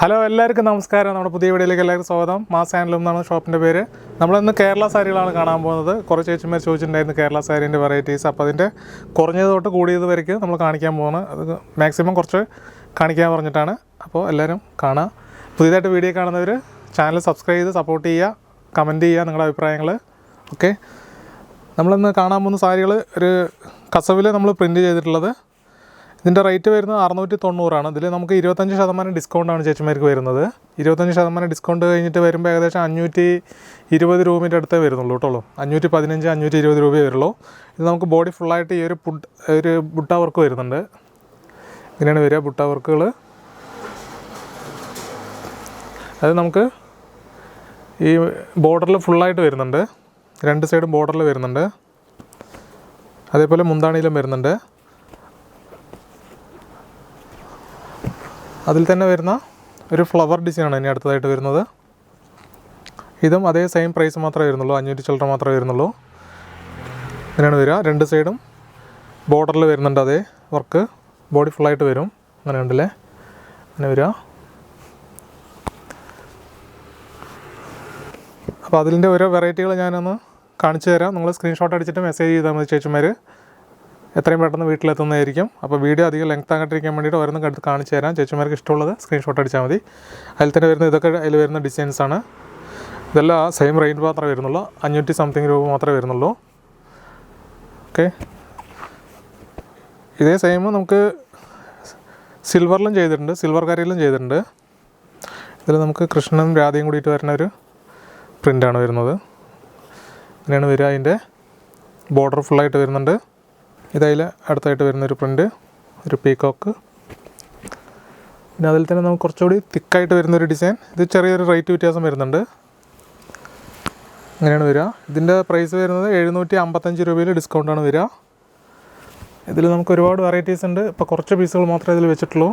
Hello എല്ലാവർക്കും നമസ്കാരം. നമ്മുടെ പുതിയ വീഡിയോയിലേക്ക് എല്ലാവർക്കും സ്വാഗതം. മാസ് ഹാൻഡ്ലൂം എന്നാണ് ഷോപ്പിന്റെ പേര്. നമ്മളിന്ന് കേരള സാരികളാണ് കാണാൻ പോകുന്നത്. കുറച്ച് ചേച്ചിമാർ ചോദിച്ചിട്ടുണ്ടായിരുന്നു കേരള സാരീന്റെ വെറൈറ്റീസ് അപ്പോൾ അതിന്റെ കുറഞ്ഞത് തൊട്ട് കൂടിയത് വരയ്ക്ക് നമ്മൾ കാണിക്കാൻ പോകുന്നത്. അത് മാക്സിമം കുറച്ച് കാണിക്കാൻ പറഞ്ഞിട്ടാണ്. അപ്പോൾ എല്ലാവരും കാണാം. പുതിയതായിട്ട് വീഡിയോ കാണുന്നവർ ചാനൽ സബ്സ്ക്രൈബ് ചെയ്ത് സപ്പോർട്ട് ചെയ്യുക കമന്റ് ചെയ്യുക നിങ്ങളുടെ അഭിപ്രായങ്ങൾ ഓക്കെ നമ്മളിന്ന് കാണാൻ പോകുന്ന സാരികൾ ഒരു കസവിൽ നമ്മൾ പ്രിന്റ് ചെയ്തിട്ടുള്ളത് ഇതിന്റെ റേറ്റ് വരുന്നത് അറുന്നൂറ്റി തൊണ്ണൂറാണ്. ഇതിൽ നമുക്ക് ഇരുപത്തഞ്ച് ശതമാനം ഡിസ്കൗണ്ടാണ് ചേച്ചിമാർക്ക് വരുന്നത്. ഇരുപത്തഞ്ച് ശതമാനം ഡിസ്കൗണ്ട് കഴിഞ്ഞിട്ട് വരുമ്പോൾ ഏകദേശം അഞ്ഞൂറ്റി ഇരുപത് രൂപയുടെ അടുത്തേ വരുന്നുള്ളൂ കേട്ടോ അഞ്ഞൂറ്റി പതിനഞ്ച് അഞ്ഞൂറ്റി ഇരുപത് രൂപയേ വരുള്ളൂ. ഇത് നമുക്ക് ബോഡി ഫുള്ളായിട്ട് ഈ ഒരു പുഡ് ഒരു ബുട്ട വർക്ക് വരുന്നുണ്ട്. ഇങ്ങനെയാണ് വരിക ബുട്ട വർക്കുകൾ അത് നമുക്ക് ഈ ബോർഡറിൽ ഫുള്ളായിട്ട് വരുന്നുണ്ട്. രണ്ട് സൈഡും ബോർഡറിൽ വരുന്നുണ്ട്. അതേപോലെ മുന്താണിയിലും വരുന്നുണ്ട്. അതിൽ തന്നെ വരുന്ന ഒരു ഫ്ലവർ ഡിസൈനാണ് ഇനി അടുത്തതായിട്ട് വരുന്നത്. ഇതും അതേ സെയിം പ്രൈസ് മാത്രമേ വരുന്നുള്ളൂ. അഞ്ഞൂറ്റി ചില്ലറ മാത്രമേ വരുന്നുള്ളൂ. അങ്ങനെയാണ് വരിക. രണ്ട് സൈഡും ബോർഡറിൽ വരുന്നുണ്ട് അതേ വർക്ക് ബോഡി ഫുള്ളായിട്ട് വരും. അങ്ങനെ ഉണ്ടല്ലേ? അങ്ങനെ വരിക. അപ്പോൾ അതിന്റെ ഓരോ വെറൈറ്റികൾ ഞാനൊന്ന് കാണിച്ചു തരാം. നിങ്ങൾ സ്ക്രീൻഷോട്ട് അടിച്ചിട്ട് മെസ്സേജ് ചെയ്താൽ മതി ചേച്ചിമാർ എത്രയും പെട്ടെന്ന് വീട്ടിലെത്തുന്നതായിരിക്കും. അപ്പോൾ വീഡിയോ അധികം ലെങ്ത് ആകാണ്ടിരിക്കാൻ വേണ്ടിയിട്ട് ഓരോന്നും കടുത്ത് കാണിച്ചു തരാം. ചേച്ചിമാർക്ക് ഇഷ്ടമുള്ളത് സ്ക്രീൻഷോട്ട് അടിച്ചാൽ മതി. അതിൽ തന്നെ വരുന്ന ഇതൊക്കെ അതിൽ വരുന്ന ഡിസൈൻസ് ആണ്. ഇതെല്ലാം സെയിം റേഞ്ച് മാത്രമേ വരുന്നുള്ളൂ. അഞ്ഞൂറ്റി സംതിങ് രൂപ മാത്രമേ വരുന്നുള്ളൂ. ഓക്കെ ഇതേ സെയിം നമുക്ക് സിൽവറിലും ചെയ്തിട്ടുണ്ട്. സിൽവർ കരയിലും ചെയ്തിട്ടുണ്ട്. ഇതിൽ നമുക്ക് കൃഷ്ണനും രാധയും കൂടിയിട്ട് വരുന്ന ഒരു പ്രിന്റാണ് വരുന്നത്. അങ്ങനെയാണ് വരിക അതിന്റെ ബോർഡർ ഫുള്ളായിട്ട് വരുന്നുണ്ട്. ഇതതിൽ അടുത്തായിട്ട് വരുന്നൊരു പ്രിന്റ് ഒരു പീക്കോക്ക് പിന്നെ അതിൽ തന്നെ നമുക്ക് കുറച്ചുകൂടി തിക്കായിട്ട് വരുന്നൊരു ഡിസൈൻ ഇത് ചെറിയൊരു റേറ്റ് വ്യത്യാസം വരുന്നുണ്ട്. അങ്ങനെയാണ് വരിക. ഇതിന്റെ പ്രൈസ് വരുന്നത് എഴുന്നൂറ്റി അമ്പത്തഞ്ച് രൂപയിൽ ഡിസ്കൗണ്ടാണ് വരിക. ഇതിൽ നമുക്ക് ഒരുപാട് വെറൈറ്റീസ് ഉണ്ട്. ഇപ്പോൾ കുറച്ച് പീസുകൾ മാത്രമേ ഇതിൽ വെച്ചിട്ടുള്ളൂ.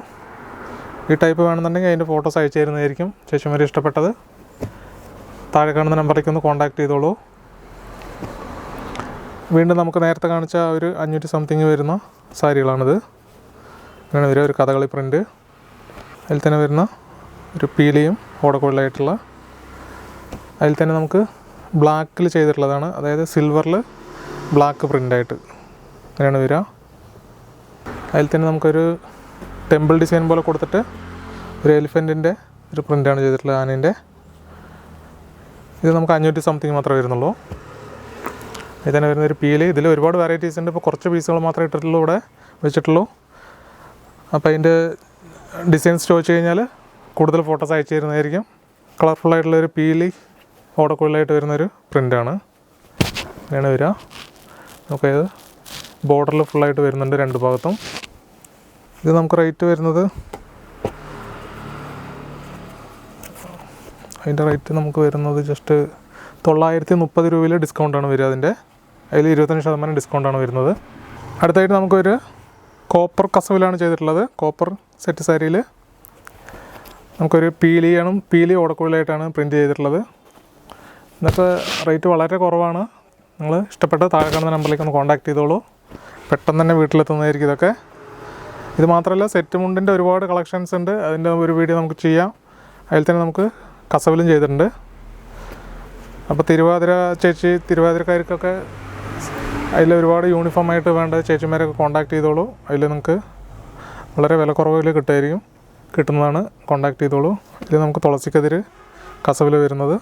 ഈ ടൈപ്പ് വേണമെന്നുണ്ടെങ്കിൽ അതിന്റെ ഫോട്ടോസ് അയച്ചു തരുന്നതായിരിക്കും. ചേച്ചിമാർ ഇഷ്ടപ്പെട്ടത്. താഴെ കാണുന്ന നമ്പറിലേക്ക് ഒന്ന് കോൺടാക്ട് ചെയ്തോളൂ. വീണ്ടും നമുക്ക് നേരത്തെ കാണിച്ച ഒരു അഞ്ഞൂറ്റി സംതിങ് വരുന്ന സാരികളാണിത്. ഇങ്ങനെ വരിക ഒരു കഥകളി പ്രിന്റ് അതിൽ തന്നെ വരുന്ന ഒരു പീലിയും ഓടക്കുള്ളായിട്ടുള്ള അതിൽ തന്നെ നമുക്ക് ബ്ലാക്കിൽ ചെയ്തിട്ടുള്ളതാണ്. അതായത് സിൽവറിൽ ബ്ലാക്ക് പ്രിന്റായിട്ട് അങ്ങനെയാണ് വരിക. അതിൽ തന്നെ നമുക്കൊരു ടെമ്പിൾ ഡിസൈൻ പോലെ കൊടുത്തിട്ട് ഒരു എലിഫന്റിന്റെ ഒരു പ്രിന്റാണ് ചെയ്തിട്ടുള്ളത് ആനേന്റെ. ഇത് നമുക്ക് അഞ്ഞൂറ്റി സംതിങ് മാത്രമേ വരുന്നുള്ളൂ. ഇത് തന്നെ വരുന്ന ഒരു പീൽ. ഇതിൽ ഒരുപാട് വെറൈറ്റീസ് ഉണ്ട്. ഇപ്പോൾ കുറച്ച് പീസുകൾ മാത്രമേ ഇട്ടിട്ടുള്ളൂ ഇവിടെ വെച്ചിട്ടുള്ളൂ. അപ്പോൾ അതിന്റെ ഡിസൈൻസ് ചോദിച്ചു കഴിഞ്ഞാൽ കൂടുതൽ ഫോട്ടോസ് അയച്ചു തരുന്നതായിരിക്കും. ഒരു പീലി ഓടക്കുള്ളിലായിട്ട് വരുന്നൊരു പ്രിന്റാണ് അങ്ങനെ വരിക. നമുക്കത് ബോർഡറിൽ ഫുള്ളായിട്ട് വരുന്നുണ്ട് രണ്ട് ഭാഗത്തും. ഇത് നമുക്ക് റേറ്റ് വരുന്നത് അതിന്റെ റേറ്റ് നമുക്ക് വരുന്നത് ജസ്റ്റ് തൊള്ളായിരത്തി മുപ്പത് രൂപയിൽ ഡിസ്കൗണ്ടാണ് വരിക അതിന്റെ അതിൽ ഇരുപത്തഞ്ച് ശതമാനം ഡിസ്കൗണ്ടാണ് വരുന്നത്. അടുത്തായിട്ട് നമുക്കൊരു കോപ്പർ കസവിലാണ് ചെയ്തിട്ടുള്ളത്. കോപ്പർ സെറ്റ് സാരിയിൽ നമുക്കൊരു പീലിയാണ് പീലി ഓടക്കുള്ളിലായിട്ടാണ് പ്രിന്റ് ചെയ്തിട്ടുള്ളത്. എന്നിട്ട് റേറ്റ് വളരെ കുറവാണ്. നിങ്ങൾ ഇഷ്ടപ്പെട്ട താഴെ കാണുന്ന നമ്പറിലേക്ക് ഒന്ന് കോൺടാക്ട് ചെയ്തോളൂ. പെട്ടെന്ന് തന്നെ വീട്ടിലെത്തുന്നതായിരിക്കും ഇതൊക്കെ. ഇത് മാത്രമല്ല സെറ്റ് മുണ്ടിന്റെ ഒരുപാട് കളക്ഷൻസ് ഉണ്ട്. അതിന്റെ ഒരു വീഡിയോ നമുക്ക് ചെയ്യാം. അതിൽ തന്നെ നമുക്ക് കസവിലും ചെയ്തിട്ടുണ്ട്. അപ്പോൾ തിരുവാതിര ചേച്ചി തിരുവാതിരക്കാർക്കൊക്കെ അതിൽ ഒരുപാട് യൂണിഫോം ആയിട്ട് വേണ്ട ചേച്ചിമാരൊക്കെ കോൺടാക്ട് ചെയ്തോളൂ. അതിൽ നിങ്ങൾക്ക് വളരെ വിലക്കുറവിൽ കുറവിൽ കിട്ടുമായിരിക്കും. കിട്ടുന്നതാണ് കോൺടാക്ട് ചെയ്തോളൂ. ഇതിൽ നമുക്ക് തുളസിക്കെതിര് കസവിൽ വരുന്നത്.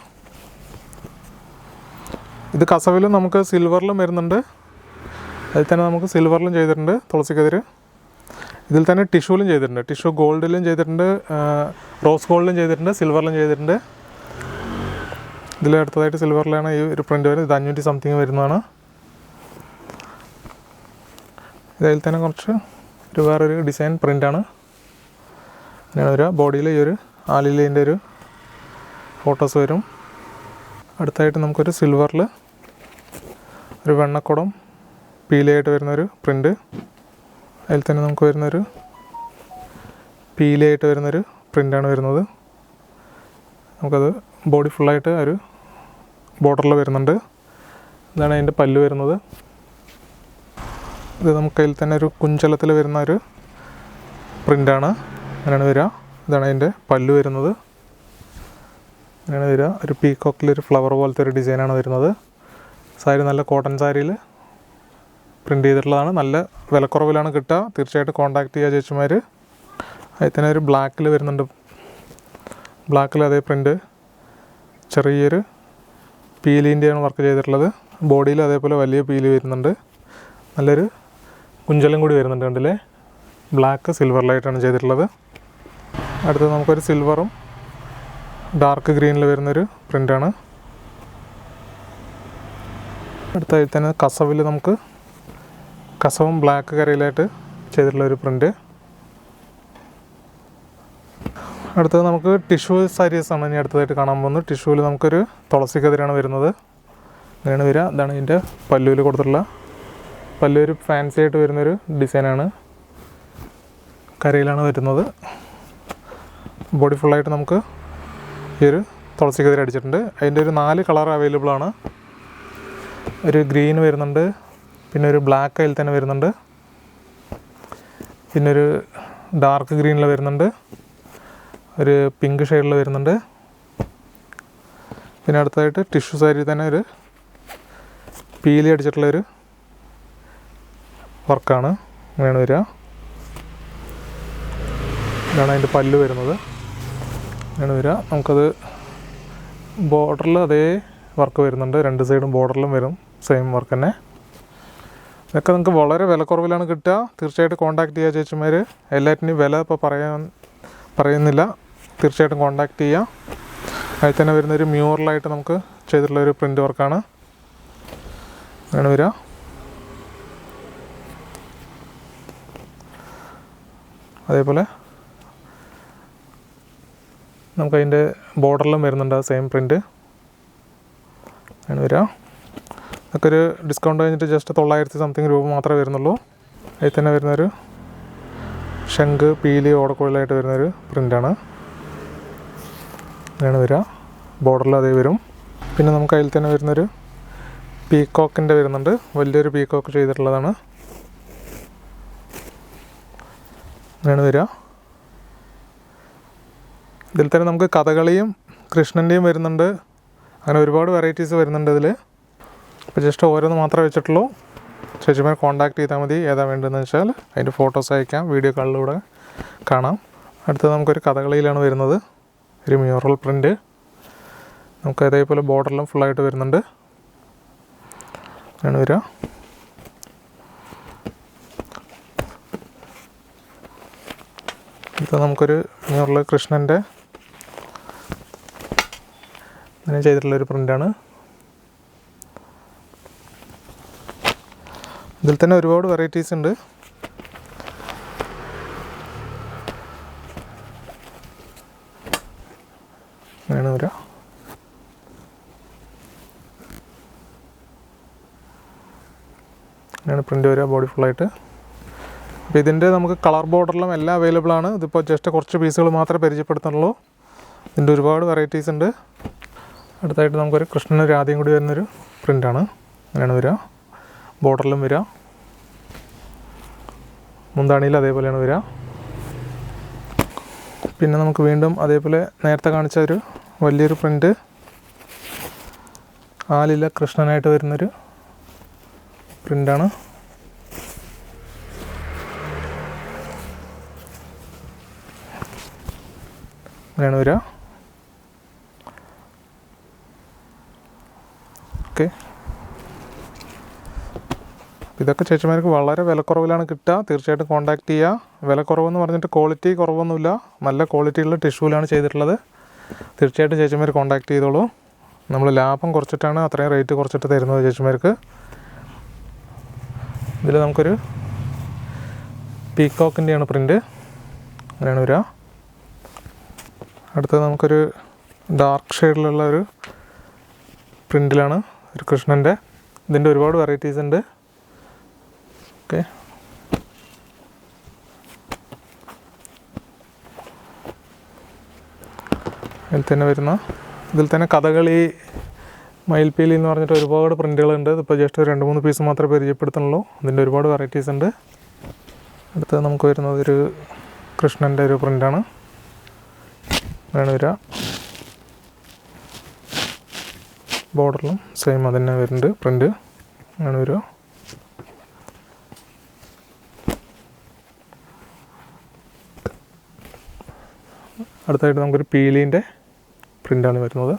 ഇത് കസവിലും നമുക്ക് സിൽവറിലും വരുന്നുണ്ട്. അതിൽ തന്നെ നമുക്ക് സിൽവറിലും ചെയ്തിട്ടുണ്ട് തുളസിക്കെതിര്. ഇതിൽ തന്നെ ടിഷ്യൂലും ചെയ്തിട്ടുണ്ട്. ടിഷ്യൂ ഗോൾഡിലും ചെയ്തിട്ടുണ്ട്. റോസ് ഗോൾഡിലും ചെയ്തിട്ടുണ്ട്. സിൽവറിലും ചെയ്തിട്ടുണ്ട്. ഇതിൽ അടുത്തതായിട്ട് സിൽവറിലാണ് ഈ ഒരു പ്രിന്റ് വരുന്നത്. ഇത് അഞ്ഞൂറ്റി സംതിങ് വരുന്നതാണ്. ഇതിൽ തന്നെ കുറച്ച് ഒരു വേറൊരു ഡിസൈൻ പ്രിന്റാണ് അങ്ങനെ വരിക ബോഡിയിൽ ഈ ഒരു ആലിലേന്റെ ഒരു ഫോട്ടോസ് വരും. അടുത്തായിട്ട് നമുക്കൊരു സിൽവറിൽ ഒരു വെണ്ണക്കുടം പീലയായിട്ട് വരുന്നൊരു പ്രിന്റ് അതിൽ തന്നെ നമുക്ക് വരുന്നൊരു പീലയായിട്ട് വരുന്നൊരു പ്രിന്റാണ് വരുന്നത്. നമുക്കത് ബോഡി ഫുള്ളായിട്ട് ഒരു ബോർഡറിൽ വരുന്നുണ്ട്. ഇതാണ് അതിന്റെ പല്ല് വരുന്നത്. ഇത് നമുക്ക് അതിൽ തന്നെ ഒരു കുഞ്ചലത്തിൽ വരുന്ന ഒരു പ്രിന്റാണ് അങ്ങനെയാണ് വരിക. ഇതാണ് അതിന്റെ പല്ല് വരുന്നത്. അങ്ങനെയാണ് വരിക. ഒരു പീക്കോക്കിൽ ഒരു ഫ്ലവർ പോലത്തെ ഒരു ഡിസൈനാണ് വരുന്നത്. സാരി നല്ല കോട്ടൺ സാരിയിൽ പ്രിന്റ് ചെയ്തിട്ടുള്ളതാണ്. നല്ല വിലക്കുറവിലാണ് കിട്ടുക. തീർച്ചയായിട്ടും കോൺടാക്ട് ചെയ്യുക ചേച്ചിമാർ അതിൽ തന്നെ ഒരു ബ്ലാക്കിൽ വരുന്നുണ്ട്. ബ്ലാക്കിൽ അതേ പ്രിന്റ് ചെറിയൊരു പീലിന്റെയാണ് വർക്ക് ചെയ്തിട്ടുള്ളത്. ബോഡിയിൽ അതേപോലെ വലിയ പീൽ വരുന്നുണ്ട്. നല്ലൊരു കുഞ്ചലും കൂടി വരുന്നുണ്ട് കണ്ടില്ലേ? ബ്ലാക്ക് സിൽവർ ലൈറ്റാണ് ചെയ്തിട്ടുള്ളത്. അടുത്തത് നമുക്കൊരു സിൽവറും ഡാർക്ക് ഗ്രീനിൽ വരുന്നൊരു പ്രിന്റാണ് അടുത്തതിൽ തന്നെ കസവിൽ നമുക്ക് കസവും ബ്ലാക്ക് കരയിലായിട്ട് ചെയ്തിട്ടുള്ള ഒരു പ്രിന്റ് അടുത്തത് നമുക്ക് ടിഷ്യൂ സാരീസ് ആണ് ഇനി അടുത്തതായിട്ട് കാണാൻ പോകുന്നത്. ടിഷ്യൂവിൽ നമുക്കൊരു തുളസി കതിരാണ് വരുന്നത്. അങ്ങനെയാണ് വരിക. അതാണ് ഇതിന്റെ പല്ലുവിൽ കൊടുത്തിട്ടുള്ള പല്ലു ഫാൻസി ആയിട്ട് വരുന്നൊരു ഡിസൈനാണ് കരയിലാണ് വരുന്നത്. ബോഡി ഫുള്ളായിട്ട് നമുക്ക് ഈ ഒരു തുളസി കതിരി അടിച്ചിട്ടുണ്ട്. അതിന്റെ ഒരു നാല് കളർ അവൈലബിൾ ആണ്. ഒരു ഗ്രീൻ വരുന്നുണ്ട്. പിന്നെ ഒരു ബ്ലാക്ക് അതിൽ തന്നെ വരുന്നുണ്ട്. പിന്നെ ഒരു ഡാർക്ക് ഗ്രീനിൽ വരുന്നുണ്ട്. ഒരു പിങ്ക് ഷെയ്ഡിൽ വരുന്നുണ്ട്. പിന്നെ അടുത്തതായിട്ട് ടിഷ്യൂ സാരി തന്നെ ഒരു പീലി അടിച്ചിട്ടുള്ളൊരു വർക്കാണ്. അങ്ങനെയാണ് വരിക. ഇതാണ് അതിന്റെ പല്ല് വരുന്നത്. അങ്ങനെയാണ് വരിക. നമുക്കത് ബോർഡറിൽ അതേ വർക്ക് വരുന്നുണ്ട്. രണ്ട് സൈഡും ബോർഡറിലും വരും. സെയിം വർക്ക് തന്നെ. ഇതൊക്കെ നിങ്ങൾക്ക് വളരെ വിലക്കുറവിലാണ് കിട്ടുക. തീർച്ചയായിട്ടും കോൺടാക്ട് ചെയ്യുക ചേച്ചിമാർ എല്ലാറ്റിനും വില ഇപ്പോൾ പറയാൻ പറയുന്നില്ല. തീർച്ചയായിട്ടും കോൺടാക്ട് ചെയ്യുക. അതിൽ തന്നെ വരുന്നൊരു മ്യൂറലായിട്ട് നമുക്ക് ചെയ്തിട്ടുള്ള ഒരു പ്രിന്റ് വർക്കാണ്. അങ്ങനെ വരിക. അതേപോലെ നമുക്ക് അതിന്റെ ബോർഡറിലും വരുന്നുണ്ട് ആ സെയിം പ്രിന്റ് അങ്ങനെ വരിക അതൊക്കെ ഒരു ഡിസ്കൗണ്ട് കഴിഞ്ഞിട്ട് ജസ്റ്റ് തൊള്ളായിരത്തി സംതിങ് രൂപ മാത്രമേ വരുന്നുള്ളൂ. അതിൽ തന്നെ വരുന്നൊരു ശംഖ് പീലി ഓടക്കുഴലായിട്ട് വരുന്നൊരു പ്രിന്റാണ് അങ്ങനെയാണ് വരിക ബോർഡറിൽ അതേ വരും. പിന്നെ നമുക്ക് അതിൽ തന്നെ വരുന്നൊരു പീക്കോക്കിന്റെ വരുന്നുണ്ട്. വലിയൊരു പീക്കോക്ക് ചെയ്തിട്ടുള്ളതാണ്. അങ്ങനെയാണ് വരിക. ഇതിൽ തന്നെ നമുക്ക് കഥകളിയും കൃഷ്ണന്റെയും വരുന്നുണ്ട്. അങ്ങനെ ഒരുപാട് വെറൈറ്റീസ് വരുന്നുണ്ട് ഇതിൽ അപ്പോൾ ജസ്റ്റ് ഓരോന്ന് മാത്രമേ വെച്ചിട്ടുള്ളൂ. ചേച്ചിമാരെ കോൺടാക്ട് ചെയ്താൽ മതി. ഏതാ വേണ്ടതെന്ന് വെച്ചാൽ അതിന്റെ ഫോട്ടോസ് അയക്കാം. വീഡിയോ കാളിലൂടെ കാണാം. അടുത്തത് നമുക്കൊരു കഥകളിയിലാണ് വരുന്നത്. ഒരു മ്യൂറൽ പ്രിന്റ് നമുക്ക് അതേപോലെ ബോർഡറിലും ഫുള്ളായിട്ട് വരുന്നുണ്ട്. അങ്ങനെ വരിക. ഇത് നമുക്കൊരു മുകളിൽ കൃഷ്ണന്റെ അങ്ങനെ ചെയ്തിട്ടുള്ളൊരു പ്രിന്റാണ്. ഇതിൽ തന്നെ ഒരുപാട് വെറൈറ്റീസ് ഉണ്ട്. അങ്ങനെയാണ് പ്രിന്റ് വരിക ബോഡി ഫുള്ളായിട്ട് അപ്പോൾ ഇതിന്റെ നമുക്ക് കളർ ബോർഡറിലും എല്ലാം അവൈലബിൾ ആണ്. ഇതിപ്പോൾ ജസ്റ്റ് കുറച്ച് പീസുകൾ മാത്രമേ പരിചയപ്പെടുത്തുന്നുള്ളൂ. ഇതിന്റെ ഒരുപാട് വെറൈറ്റീസ് ഉണ്ട്. അടുത്തായിട്ട് നമുക്കൊരു കൃഷ്ണന് രാധയും കൂടി വരുന്നൊരു പ്രിന്റാണ് അങ്ങനെയാണ് വരിക. ബോർഡറിലും വരിക. മുന്താണിയിൽ അതേപോലെയാണ് വരിക. പിന്നെ നമുക്ക് വീണ്ടും അതേപോലെ നേരത്തെ കാണിച്ച ഒരു വലിയൊരു പ്രിന്റ് ആലില കൃഷ്ണനായിട്ട് വരുന്നൊരു പ്രിന്റാണ് അങ്ങനെയാണ് വരിക. ഓക്കെ ഇതൊക്കെ ചേച്ചിമാർക്ക് വളരെ വിലക്കുറവിലാണ് കിട്ടുക. തീർച്ചയായിട്ടും കോൺടാക്ട് ചെയ്യുക. വിലക്കുറവെന്ന് പറഞ്ഞിട്ട് ക്വാളിറ്റി കുറവൊന്നുമില്ല. നല്ല ക്വാളിറ്റിയുള്ള ടിഷ്യൂലാണ് ചെയ്തിട്ടുള്ളത്. തീർച്ചയായിട്ടും ചേച്ചിമാർ കോൺടാക്ട് ചെയ്തോളൂ. നമ്മൾ ലാഭം കുറച്ചിട്ടാണ് അത്രയും റേറ്റ് കുറച്ചിട്ട് തരുന്നത് ചേച്ചിമാർക്ക്. ഇതിൽ നമുക്കൊരു പീക്കോക്കിന്റെയാണ് പ്രിന്റ് അങ്ങനെയാണ് വരിക. അടുത്തത് നമുക്കൊരു ഡാർക്ക് ഷെയ്ഡിലുള്ള ഒരു പ്രിന്റിലാണ് ഒരു കൃഷ്ണന്റെ. ഇതിന്റെ ഒരുപാട് വെറൈറ്റീസ് ഉണ്ട്. ഓക്കെ ഇതിൽ തന്നെ വരുന്ന ഇതിൽ തന്നെ കഥകളി മയിൽപ്പീലി എന്ന് പറഞ്ഞിട്ട് ഒരുപാട് പ്രിന്റുകളുണ്ട് ഇതിപ്പോൾ ജസ്റ്റ് രണ്ട് മൂന്ന് പീസ് മാത്രമേ പരിചയപ്പെടുത്തുന്നുള്ളൂ. അതിന്റെ ഒരുപാട് വെറൈറ്റീസ് ഉണ്ട്. അടുത്തത് നമുക്ക് വരുന്നത് ഒരു കൃഷ്ണന്റെ ഒരു പ്രിന്റാണ് അങ്ങനെയാണ് വരിക. ബോർഡറിലും സെയിം അത് തന്നെ വരുന്നുണ്ട്. പ്രിന്റ് അങ്ങനെ വരിക. അടുത്തായിട്ട് നമുക്കൊരു പീലീന്റെ പ്രിന്റാണ് വരുന്നത്.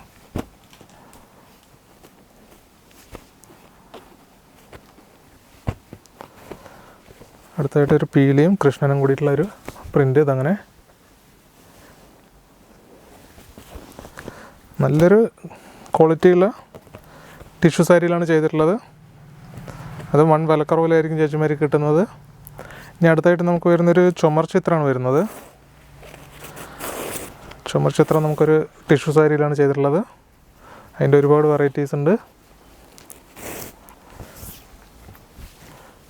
അടുത്തായിട്ട് ഒരു പീലിയും കൃഷ്ണനും കൂടിയിട്ടുള്ള ഒരു പ്രിന്റ് ഇതങ്ങനെ നല്ലൊരു ക്വാളിറ്റിയുള്ള ടിഷ്യൂ സാരിയിലാണ് ചെയ്തിട്ടുള്ളത്. അത് വൺ വിലക്കുറവിലായിരിക്കും ചേച്ചിമാർക്ക് കിട്ടുന്നത്. ഇനി അടുത്തായിട്ട് നമുക്ക് വരുന്നൊരു ചുമർ ചിത്രമാണ് വരുന്നത്. ചുമർ ചിത്രം നമുക്കൊരു ടിഷ്യൂ സാരിയിലാണ് ചെയ്തിട്ടുള്ളത്. അതിന്റെ ഒരുപാട് വെറൈറ്റീസ് ഉണ്ട്.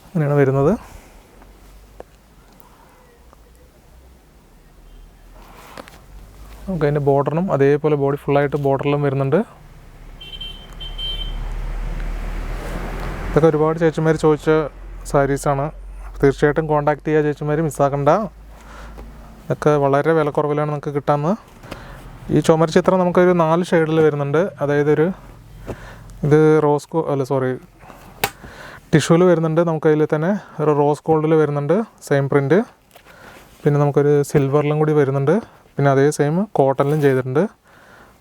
അങ്ങനെയാണ് വരുന്നത്. നമുക്ക് അതിന്റെ ബോർഡറിനും അതേപോലെ ബോഡി ഫുള്ളായിട്ട് ബോർഡറിലും വരുന്നുണ്ട്. ഇതൊക്കെ ഒരുപാട് ചേച്ചിമാർ ചോദിച്ച സാരീസാണ് തീർച്ചയായിട്ടും കോണ്ടാക്ട് ചെയ്യുക ചേച്ചിമാർ മിസ്സാക്കണ്ട ഇതൊക്കെ വളരെ വിലക്കുറവിലാണ് നമുക്ക് കിട്ടാമെന്ന് ഈ ചുമർ ചിത്രം നമുക്കൊരു നാല് ഷെയ്ഡിൽ വരുന്നുണ്ട്. അതായത് ഒരു ഇത് റോസ് അല്ല സോറി ടിഷ്യൂവിൽ വരുന്നുണ്ട് നമുക്കതിൽ തന്നെ. ഒരു റോസ് ഗോൾഡിൽ വരുന്നുണ്ട് സെയിം പ്രിന്റ് പിന്നെ നമുക്കൊരു സിൽവറിലും കൂടി വരുന്നുണ്ട്. പിന്നെ അതേ സെയിം കോട്ടണിലും ചെയ്തിട്ടുണ്ട്.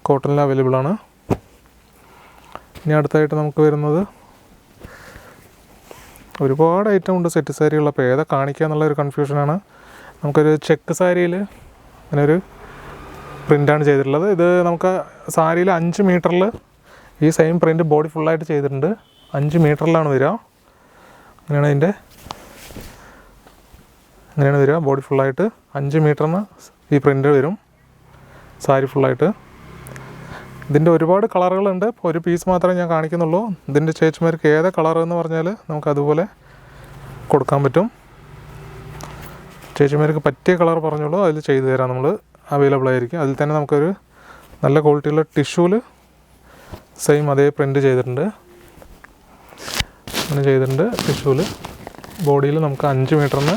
കോട്ടണിൽ അവൈലബിൾ ആണ്. ഇനി അടുത്തായിട്ട് നമുക്ക് വരുന്നത് ഒരുപാട് ഐറ്റം ഉണ്ട് സെറ്റ് സാരികൾ അപ്പോൾ ഏതാ കാണിക്കുക എന്നുള്ള ഒരു കൺഫ്യൂഷനാണ് നമുക്കൊരു ചെക്ക് സാരിയിൽ അങ്ങനെ ഒരു പ്രിന്റാണ് ചെയ്തിട്ടുള്ളത്. ഇത് നമുക്ക് സാരിയിൽ അഞ്ച് മീറ്ററിൽ ഈ സെയിം പ്രിന്റ് ബോഡി ഫുള്ളായിട്ട് ചെയ്തിട്ടുണ്ട്. അഞ്ച് മീറ്ററിലാണ് വരിക. അങ്ങനെയാണ് അതിന്റെ അങ്ങനെയാണ് വരിക ബോഡി ഫുള്ളായിട്ട് അഞ്ച് മീറ്ററിന് ഈ പ്രിന്റ് വരും. സാരി ഫുള്ളായിട്ട്. ഇതിന്റെ ഒരുപാട് കളറുകളുണ്ട്. ഒരു പീസ് മാത്രമേ ഞാൻ കാണിക്കുന്നുള്ളൂ. ഇതിന്റെ ചേച്ചിമാർക്ക് ഏത് കളർ എന്ന് പറഞ്ഞാൽ നമുക്ക് അതുപോലെ കൊടുക്കാൻ പറ്റും. ചേച്ചിമാർക്ക് പറ്റിയ കളർ പറഞ്ഞോളൂ. അതിൽ ചെയ്തു തരാം നമ്മൾ അവൈലബിൾ ആയിരിക്കും. അതിൽ തന്നെ നമുക്കൊരു നല്ല ക്വാളിറ്റിയുള്ള ടിഷ്യൂവിൽ സെയിം അതേ പ്രിന്റ് ചെയ്തിട്ടുണ്ട്. അങ്ങനെ ചെയ്തിട്ടുണ്ട് ടിഷ്യൂവിൽ ബോഡിയിൽ നമുക്ക് അഞ്ച് മീറ്ററിന്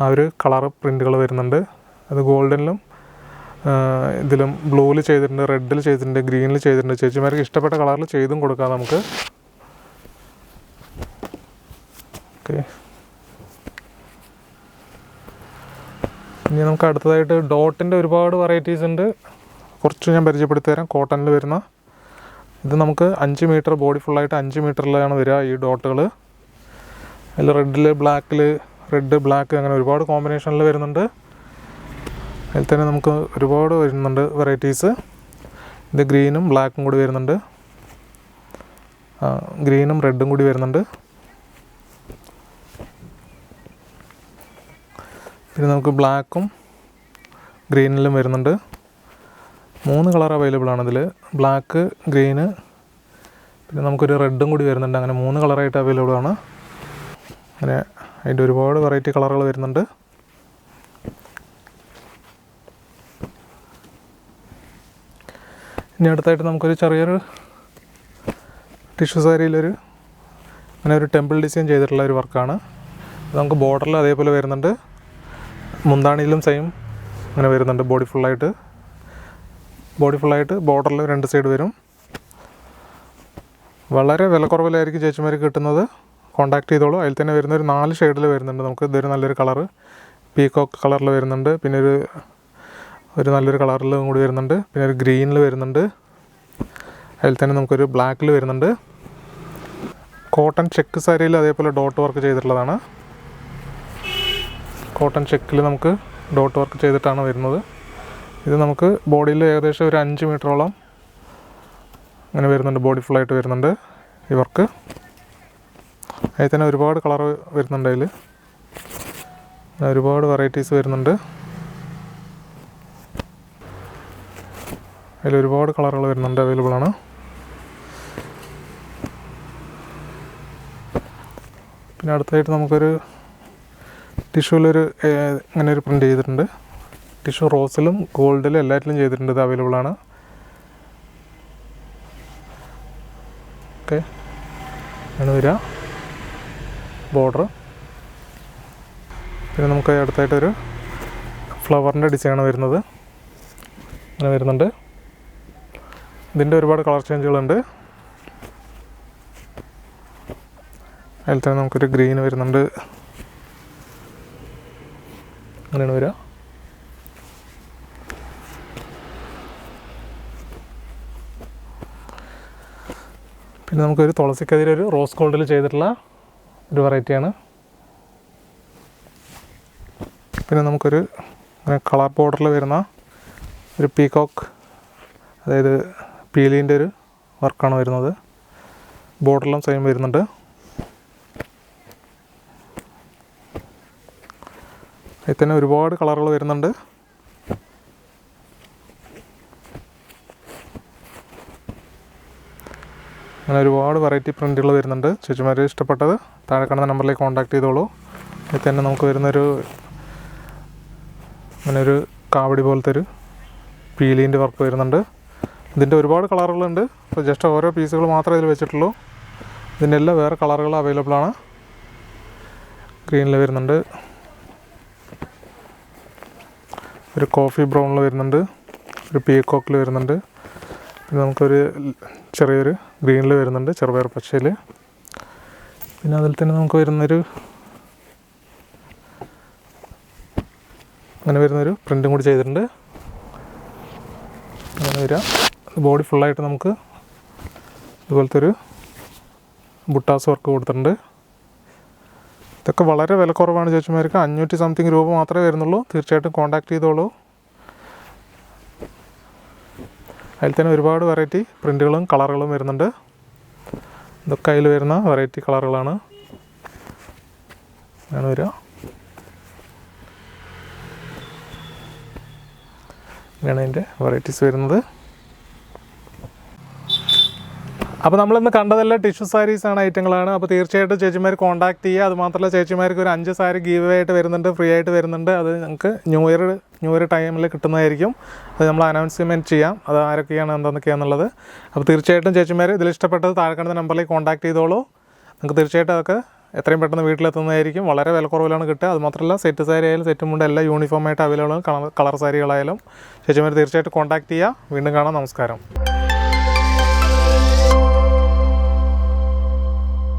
ആ ഒരു കളർ പ്രിന്റുകൾ വരുന്നുണ്ട്. അത് ഗോൾഡനിലും ഇതിലും ബ്ലൂവിൽ ചെയ്തിട്ടുണ്ട് റെഡിൽ ചെയ്തിട്ടുണ്ട് ഗ്രീനിൽ ചെയ്തിട്ടുണ്ട്. ചേച്ചിമാർക്ക് ഇഷ്ടപ്പെട്ട കളറിൽ ചെയ്തും കൊടുക്കാം നമുക്ക്. ഓക്കെ. ഇനി നമുക്ക് അടുത്തതായിട്ട് ഡോട്ടിന്റെ ഒരുപാട് വെറൈറ്റീസ് ഉണ്ട്. കുറച്ച് ഞാൻ പരിചയപ്പെടുത്തി തരാം. കോട്ടണിൽ വരുന്ന ഇത് നമുക്ക് അഞ്ച് മീറ്റർ ബോഡി ഫുള്ളായിട്ട് അഞ്ച് മീറ്ററിലാണ് വരിക ഈ ഡോട്ടുകൾ അതിൽ റെഡിൽ ബ്ലാക്കിൽ റെഡ് ബ്ലാക്ക് അങ്ങനെ ഒരുപാട് കോമ്പിനേഷനിൽ വരുന്നുണ്ട്. അതിൽ തന്നെ നമുക്ക് ഒരുപാട് വരുന്നുണ്ട് വെറൈറ്റീസ് ഇത് ഗ്രീനും ബ്ലാക്കും കൂടി വരുന്നുണ്ട്. ഗ്രീനും റെഡും കൂടി വരുന്നുണ്ട്. പിന്നെ നമുക്ക് ബ്ലാക്കും ഗ്രീനിലും വരുന്നുണ്ട്. മൂന്ന് കളർ അവൈലബിൾ ആണ് ഇതിൽ ബ്ലാക്ക് ഗ്രീന് പിന്നെ നമുക്കൊരു റെഡും കൂടി വരുന്നുണ്ട്. അങ്ങനെ മൂന്ന് കളറായിട്ട് അവൈലബിൾ ആണ്. അങ്ങനെ അതിന്റെ ഒരുപാട് വെറൈറ്റി കളറുകൾ വരുന്നുണ്ട്. ഇനി അടുത്തായിട്ട് നമുക്കൊരു ചെറിയൊരു ടിഷ്യൂ സാരിയിലൊരു അങ്ങനെ ഒരു ടെമ്പിൾ ഡിസൈൻ ചെയ്തിട്ടുള്ള ഒരു വർക്കാണ്. നമുക്ക് ബോർഡറിൽ അതേപോലെ വരുന്നുണ്ട്. മുന്താണിയിലും സെയിം അങ്ങനെ വരുന്നുണ്ട് ബോഡി ഫുള്ളായിട്ട് ബോഡി ഫുള്ളായിട്ട് ബോർഡറിൽ രണ്ട് സൈഡ് വരും. വളരെ വിലക്കുറവിലായിരിക്കും ചേച്ചിമാർ കിട്ടുന്നത്. കോൺടാക്ട് ചെയ്തോളൂ. അതിൽ തന്നെ വരുന്ന ഒരു നാല് ഷെയ്ഡിൽ വരുന്നുണ്ട് നമുക്ക്. ഇതൊരു നല്ലൊരു കളറ് പീകോക്ക് കളറിൽ വരുന്നുണ്ട്. പിന്നെ ഒരു ഒരു നല്ലൊരു കളറിലും കൂടി വരുന്നുണ്ട്. പിന്നെ ഒരു ഗ്രീനിൽ വരുന്നുണ്ട്. അതിൽ തന്നെ നമുക്കൊരു ബ്ലാക്കിൽ വരുന്നുണ്ട്. കോട്ടൺ ചെക്ക് സാരിയിൽ അതേപോലെ ഡോട്ട് വർക്ക് ചെയ്തിട്ടുള്ളതാണ്. കോട്ടൺ ചെക്കിൽ നമുക്ക് ഡോട്ട് വർക്ക് ചെയ്തിട്ടാണ് വരുന്നത്. ഇത് നമുക്ക് ബോഡിയിൽ ഏകദേശം ഒരു അഞ്ച് മീറ്ററോളം അങ്ങനെ വരുന്നുണ്ട്. ബോഡി ഫുള്ളായിട്ട് വരുന്നുണ്ട് ഈ വർക്ക്. അതിൽ തന്നെ ഒരുപാട് കളർ വരുന്നുണ്ട് അതിൽ. ഒരുപാട് വെറൈറ്റീസ് വരുന്നുണ്ട്. അതിൽ ഒരുപാട് കളറുകൾ വരുന്നുണ്ട് അവൈലബിൾ ആണ്. പിന്നെ അടുത്തായിട്ട് നമുക്കൊരു ടിഷ്യൂലൊരു ഇങ്ങനെ ഒരു പ്രിന്റ് ചെയ്തിട്ടുണ്ട്. ടിഷ്യൂ റോസിലും ഗോൾഡിലും എല്ലാറ്റിലും ചെയ്തിട്ടുണ്ട് ഇത് അവൈലബിൾ ആണ്. ഓക്കെ. ആണ് വരിക. ബോർഡർ പിന്നെ നമുക്ക് അടുത്തായിട്ടൊരു ഫ്ലവറിന്റെ ഡിസൈനാണ് വരുന്നത്. അങ്ങനെ വരുന്നുണ്ട്. ഇതിന്റെ ഒരുപാട് കളർ ചേഞ്ചുകളുണ്ട്. അതിൽ തന്നെ നമുക്കൊരു ഗ്രീൻ വരുന്നുണ്ട്. അങ്ങനെയാണ് വരിക. പിന്നെ നമുക്കൊരു തുളസിക്കതിരെ ഒരു റോസ് ഗോൾഡിൽ ചെയ്തിട്ടുള്ള ഒരു വെറൈറ്റിയാണ് പിന്നെ നമുക്കൊരു കളർ ബോർഡറിൽ വരുന്ന ഒരു പീകോക്ക് അതായത് പീലീന്റെ ഒരു വർക്കാണ് വരുന്നത്. ബോർഡറിലും സെയിം വരുന്നുണ്ട്. അതിൽ തന്നെ ഒരുപാട് കളറുകൾ വരുന്നുണ്ട്. അങ്ങനെ ഒരുപാട് വെറൈറ്റി പ്രിന്റുകൾ വരുന്നുണ്ട്. ചേച്ചിമാർ ഇഷ്ടപ്പെട്ടത് താഴെ കാണുന്ന നമ്പറിലേക്ക് കോൺടാക്ട് ചെയ്തോളൂ. ഇതിൽ തന്നെ നമുക്ക് വരുന്നൊരു അങ്ങനെ ഒരു കാവടി പോലത്തെ ഒരു പീലീന്റെ വർക്ക് വരുന്നുണ്ട്. ഇതിന്റെ ഒരുപാട് കളറുകളുണ്ട്. അപ്പോൾ ജസ്റ്റ് ഓരോ പീസുകൾ മാത്രമേ ഇതിൽ വെച്ചിട്ടുള്ളൂ. ഇതിന്റെ എല്ലാം വേറെ കളറുകൾ അവൈലബിൾ ആണ്. ഗ്രീനിൽ വരുന്നുണ്ട്. ഒരു കോഫി ബ്രൗണിൽ വരുന്നുണ്ട്. ഒരു പീകോക്കിൽ വരുന്നുണ്ട്. പിന്നെ നമുക്കൊരു ചെറിയൊരു ഗ്രീനിൽ വരുന്നുണ്ട് ചെറുപയർ പച്ചയിൽ പിന്നെ അതിൽ തന്നെ നമുക്ക് വരുന്നൊരു അങ്ങനെ വരുന്നൊരു പ്രിന്റും കൂടി ചെയ്തിട്ടുണ്ട്. അങ്ങനെ വരിക ബോഡി ഫുള്ളായിട്ട് നമുക്ക് ഇതുപോലത്തെ ഒരു ബുട്ടാസ് വർക്ക് കൊടുത്തിട്ടുണ്ട്. ഇതൊക്കെ വളരെ വില കുറവാണ് ചേച്ചിമാർക്ക്. അഞ്ഞൂറ്റി സംതിങ് രൂപ മാത്രമേ വരുന്നുള്ളൂ. തീർച്ചയായിട്ടും കോൺടാക്ട് ചെയ്തോളൂ. അതിൽ തന്നെ ഒരുപാട് വെറൈറ്റി പ്രിന്റുകളും കളറുകളും വരുന്നുണ്ട്. ഇതൊക്കെ അതിൽ വരുന്ന വെറൈറ്റി കളറുകളാണ്. അങ്ങനെ വരിക. ഇങ്ങനെയാണ് അതിന്റെ വെറൈറ്റീസ് വരുന്നത്. അപ്പോൾ നമ്മളിന്ന് കണ്ടതെല്ലാം ടിഷ്യു സാരീസ് ആണ് ഐറ്റങ്ങളാണ്. അപ്പോൾ തീർച്ചയായിട്ടും ചേച്ചിമാർ കോൺടാക്ട് ചെയ്യുക. അത് മാത്രമല്ല ചേച്ചിമാർക്ക് ഒരു അഞ്ച് സാരി ഗീവ് ആയിട്ട് വരുന്നുണ്ട് ഫ്രീ ആയിട്ട് വരുന്നുണ്ട്. അത് ഞങ്ങൾക്ക് ന്യൂ ഇയർ ന്യൂ ഇയർ ടൈമിൽ കിട്ടുന്നതായിരിക്കും. അത് നമ്മൾ അനൗൺസ്മെന്റ് ചെയ്യാം. അത് ആരൊക്കെയാണ് എന്തെന്നൊക്കെയാണെന്നുള്ളത് അപ്പോൾ തീർച്ചയായിട്ടും ചേച്ചിമാർ ഇതിൽ ഇഷ്ടപ്പെട്ടത് താഴെ നമ്പറിലേക്ക് കോൺടാക്ട് ചെയ്തോളൂ. നിങ്ങൾക്ക് തീർച്ചയായിട്ടും അതൊക്കെ എത്രയും പെട്ടെന്ന് വീട്ടിലെത്തുന്നതായിരിക്കും. വളരെ വിലക്കുറവിലാണ് കിട്ടുക. അത് മാത്രമല്ല സെറ്റ് സാരി ആയാലും സെറ്റും മുണ്ട് എല്ലാം യൂണിഫോമായിട്ട് അവൈലബിൾ കളർ സാരികളായാലും ചേച്ചിമാർ തീർച്ചയായിട്ടും കോൺടാക്ട് ചെയ്യുക. വീണ്ടും കാണാം. നമസ്കാരം.